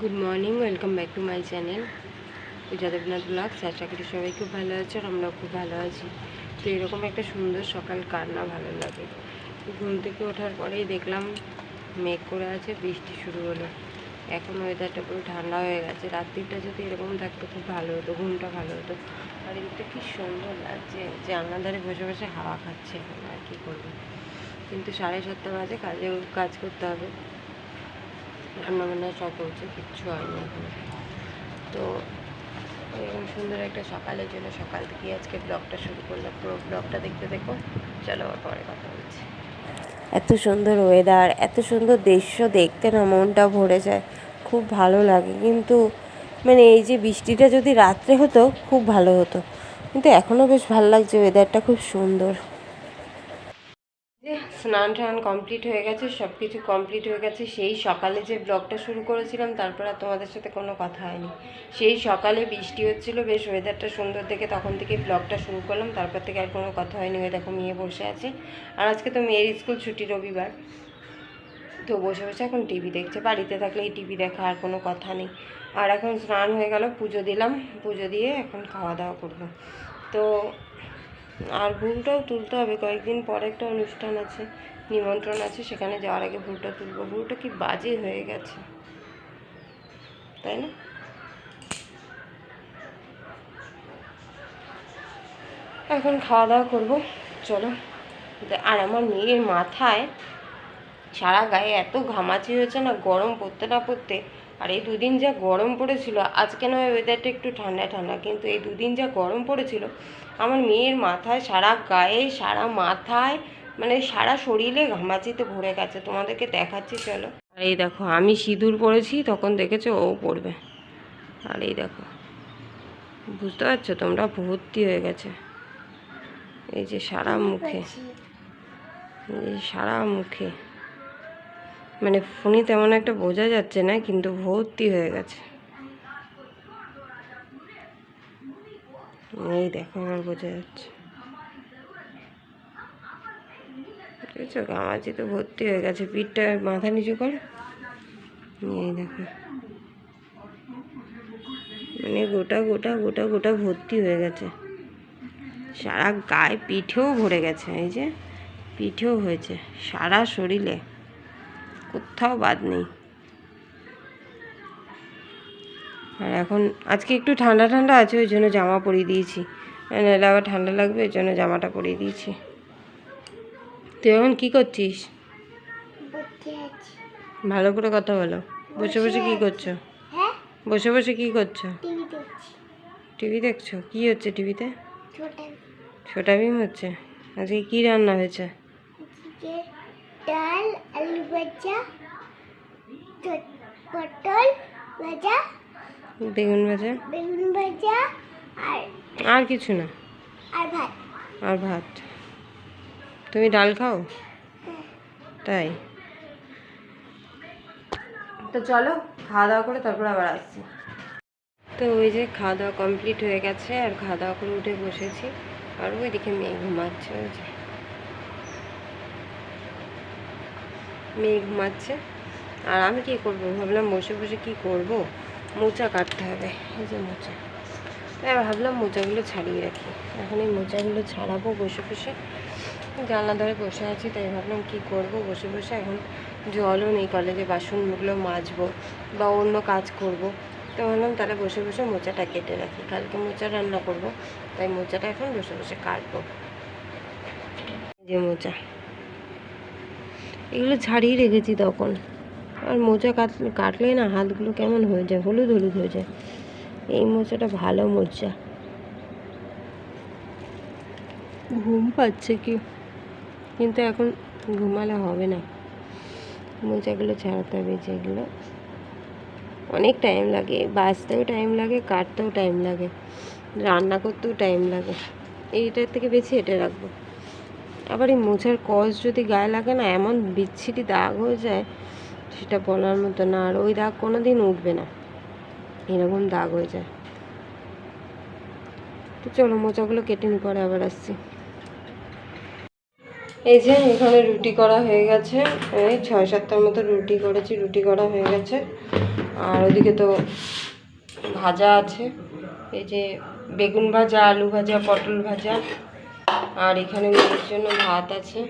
Good morning welcome back to my channel Puja Debnath vlogs আশা করি সবাই খুব ভালো আছে আর আমরাও খুব ভালো আছি। তো এরকম একটা সুন্দর সকাল, কার না ভালো লাগে। ঘুম থেকে ওঠার পরেই দেখলাম মেঘ করে আছে, বৃষ্টি শুরু হলো। এখন ওয়েদারটা পুরো ঠান্ডা হয়ে গেছে। রাত্রিটা যদি এরকম থাকতো, খুব ভালো হতো, ঘুমটা ভালো হতো। আর এদিকটা কি সুন্দর লাগছে জানলার ধারে বসে বসে হাওয়া খাচ্ছে, এখন আর কী করব। কিন্তু সাড়ে সাতটা বাজে, কাজে কাজ করতে হবে। বান্না সব হচ্ছে কিচ্ছু হয়নি এখনও। তো এরকম সুন্দর একটা সকালের জন্য সকাল থেকে আজকে ব্লগটা শুরু করলাম। পুরো ব্লগটা দেখতে দেখো। চলো আবার পরে কথা বলছি। এত সুন্দর ওয়েদার এত সুন্দর দৃশ্য দেখতে না, মনটা ভরে যায়। খুব ভালো লাগে। কিন্তু মানে এই যে বৃষ্টিটা যদি রাত্রে হতো, খুব ভালো হতো। কিন্তু এখনও বেশ ভালো লাগছে ওয়েদারটা খুব সুন্দর। স্নান টান কমপ্লিট হয়ে গেছে সব কিছু কমপ্লিট হয়ে গেছে। সেই সকালে যে ব্লগটা শুরু করেছিলাম, তারপর আর তোমাদের সাথে কোনো কথা হয়নি। সেই সকালে বৃষ্টি হচ্ছিল, বেশ ওয়েদারটা সুন্দর দেখে তখন থেকে ব্লগটা শুরু করলাম। তারপর থেকে আর কোনো কথা হয়নি, ওই দেখো মেয়ে বসে আছে। আর আজকে তো মেয়ের স্কুল ছুটি রবিবার। তো বসে বসে এখন টিভি দেখছে। বাড়িতে থাকলে এই টিভি দেখা, আর কোনো কথা নেই। আর এখন স্নান হয়ে গেল, পুজো দিলাম। পুজো দিয়ে এখন খাওয়া দাওয়া করব। তো আর ভুলটাও তুলতে হবে। কয়েকদিন পরে একটা অনুষ্ঠান আছে, নিমন্ত্রণ আছে, সেখানে যাওয়ার আগে ভুলটা তুলবো। ভুলটা কি বাজে হয়ে গেছে? তাই না? এখন খাওয়া দাওয়া করব। চলো। আর আমার মেয়ের মাথায় সারা গায়ে এত ঘামাচি হয়েছে না, গরম পড়তে না পড়তে আর এই দুদিন যা গরম পড়েছিল আজকে নয় ওয়েদারটা একটু ঠান্ডা ঠান্ডা? কিন্তু এই দুদিন যা গরম পড়েছিল আমার মেয়ের মাথায় সারা গায়ে সারা মাথায় মানে সারা শরীরে ঘামাচিতে ভরে গেছে। তোমাদেরকে দেখাচ্ছি চলো। আর এই দেখো আমি সিঁদুর পরেছি তখন দেখেছ ও পড়বে আর এই দেখো বুঝতে পারছ তোমরা? ভর্তি হয়ে গেছে। এই যে সারা মুখে এই সারা মুখে। মানে ফোনে তেমন একটা বোঝা যাচ্ছে না, কিন্তু ভর্তি হয়ে গেছে। এই দেখো আমার বোঝা যাচ্ছে। বুঝেছ? গামাজি তো ভর্তি হয়ে গেছে। পিঠটা মাথা নিচু কর। এই দেখো। মানে গোটা গোটা গোটা গোটা ভর্তি হয়ে গেছে। সারা গায়ে পিঠেও ভরে গেছে, এই যে। পিঠেও হয়েছে। সারা শরীরে। কোথাও বাদ নেই। আর এখন আজকে একটু ঠান্ডা ঠান্ডা আছে ওই জন্য জামা পরিয়ে দিয়েছি। নাহলে আবার ঠান্ডা লাগবে ওই জন্য জামাটা পরিয়ে দিয়েছি। তুই এখন কী করছিস? ভালো করে কথা বলো। বসে বসে কী করছ? হ্যাঁ? বসে বসে কী করছ? টিভি দেখছ। কী হচ্ছে টিভিতে? ছোটা ভীম হচ্ছে? আজকে কী রান্না হয়েছে? ডাল আলু ভাজা পটল ভাজা বেগুন ভাজা। বেগুন ভাজা আর আর কিছু না। আর ভাত। আর ভাত। তুমি ডাল খাও? তাই? তো চলো খাওয়া দাওয়া করে তারপর আবার আসছি। তো ওই যে খাওয়া দাওয়া কমপ্লিট হয়ে গেছে আর খাওয়া দাওয়া করে উঠে বসেছি আর ওইদিকে মেয়ে ঘুমাচ্ছে ওই যে। মেয়ে ঘুমাচ্ছে। আর আমি কি করব? ভাবলাম বসে বসে কি করব? মোচা কাটতে হবে। এই যে মোচা। তাই ভাবলাম মোচাগুলো ছাড়িয়ে রাখি। এখন এই মোচাগুলো ছাড়াবো বসে বসে। জানলা ধরে বসে আছি, তাই ভাবলাম কি করব? বসে বসে এখন জলও নেই কলেজে, বাসনগুলো মাজবো বা অন্য কাজ করব। তো ভাবলাম তাহলে বসে বসে মোচাটা কেটে রাখি। কালকে মোচা রান্না করব, তাই মোচাটা এখন বসে বসে কাটবো। যে মোচা। এগুলো ছাড়িয়ে রেখেছি তখন। আর মোচা কাট, কাটলে না হাতগুলো কেমন হয়ে যায়, হলুদ হলুদ হয়ে যায়। এই মোচাটা ভালো মোচা। ঘুম পাচ্ছে কি? কিন্তু এখন ঘুমালে হবে না। মোচাগুলো ছাড়াতে হবে, যেগুলো অনেক টাইম লাগে। বাছতেও টাইম লাগে, কাটতেও টাইম লাগে, রান্না করতেও টাইম লাগে। এইটার থেকে বেশি এটা রাখব। আবার এই মোচার কস যদি গায়ে লাগে না, এমন বিচ্ছিরি দাগ হয়ে যায়, সেটা বলার মতো না। আর ওই দাগ কোনো দিন উঠবে না। এরকম দাগ হয়ে যায়। তো চলো মোচাগুলো কেটে নি পরে আবার আসছি। এই যে এখানে রুটি করা হয়ে গেছে। এই ছয় সাতটার মতো রুটি করেছি, রুটি করা হয়ে গেছে। আর ওদিকে তো ভাজা আছে। এই যে বেগুন ভাজা, আলু ভাজা, পটল ভাজা আর এখানে মেয়ের জন্য ভাত আছে।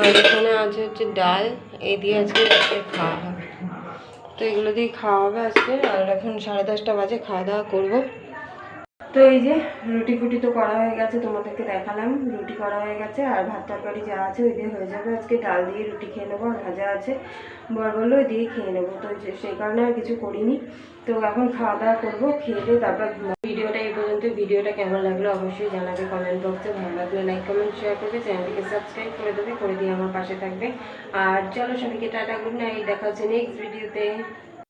আর এখানে আছে হচ্ছে ডাল এই দিয়ে আজকে খাওয়া হবে। তো এগুলো দিয়ে খাওয়া হবে আজকে, আর এখন সাড়ে দশটা বাজে, খাওয়া দাওয়া করব। তো এই যে রুটি ফুটি তো করা হয়ে গেছে, তোমাদেরকে দেখালাম। রুটি করা হয়ে গেছে আর ভাত তরকারি যা আছে ওই দিয়ে হয়ে যাবে। আজকে ডাল দিয়ে রুটি খেয়ে নেব আর ভাজা আছে। বর বলল ওই দিয়ে খেয়ে নেব। তো সেই কারণে আর কিছু করিনি। তো এখন খাওয়া দাওয়া করব, খেয়ে দিয়ে তারপর ভিডিওটা এই পর্যন্ত। ভিডিওটা কেমন লাগল অবশ্যই জানাবে কমেন্ট বক্সে ভালো লাগলে লাইক কমেন্ট শেয়ার করবে। চ্যানেলটিকে সাবস্ক্রাইব করে দেবে, করে দিয়ে আমার পাশে থাকবে। আর চলো সবাইকে টাটা গুড নাইট দেখা হচ্ছে নেক্সট ভিডিওতে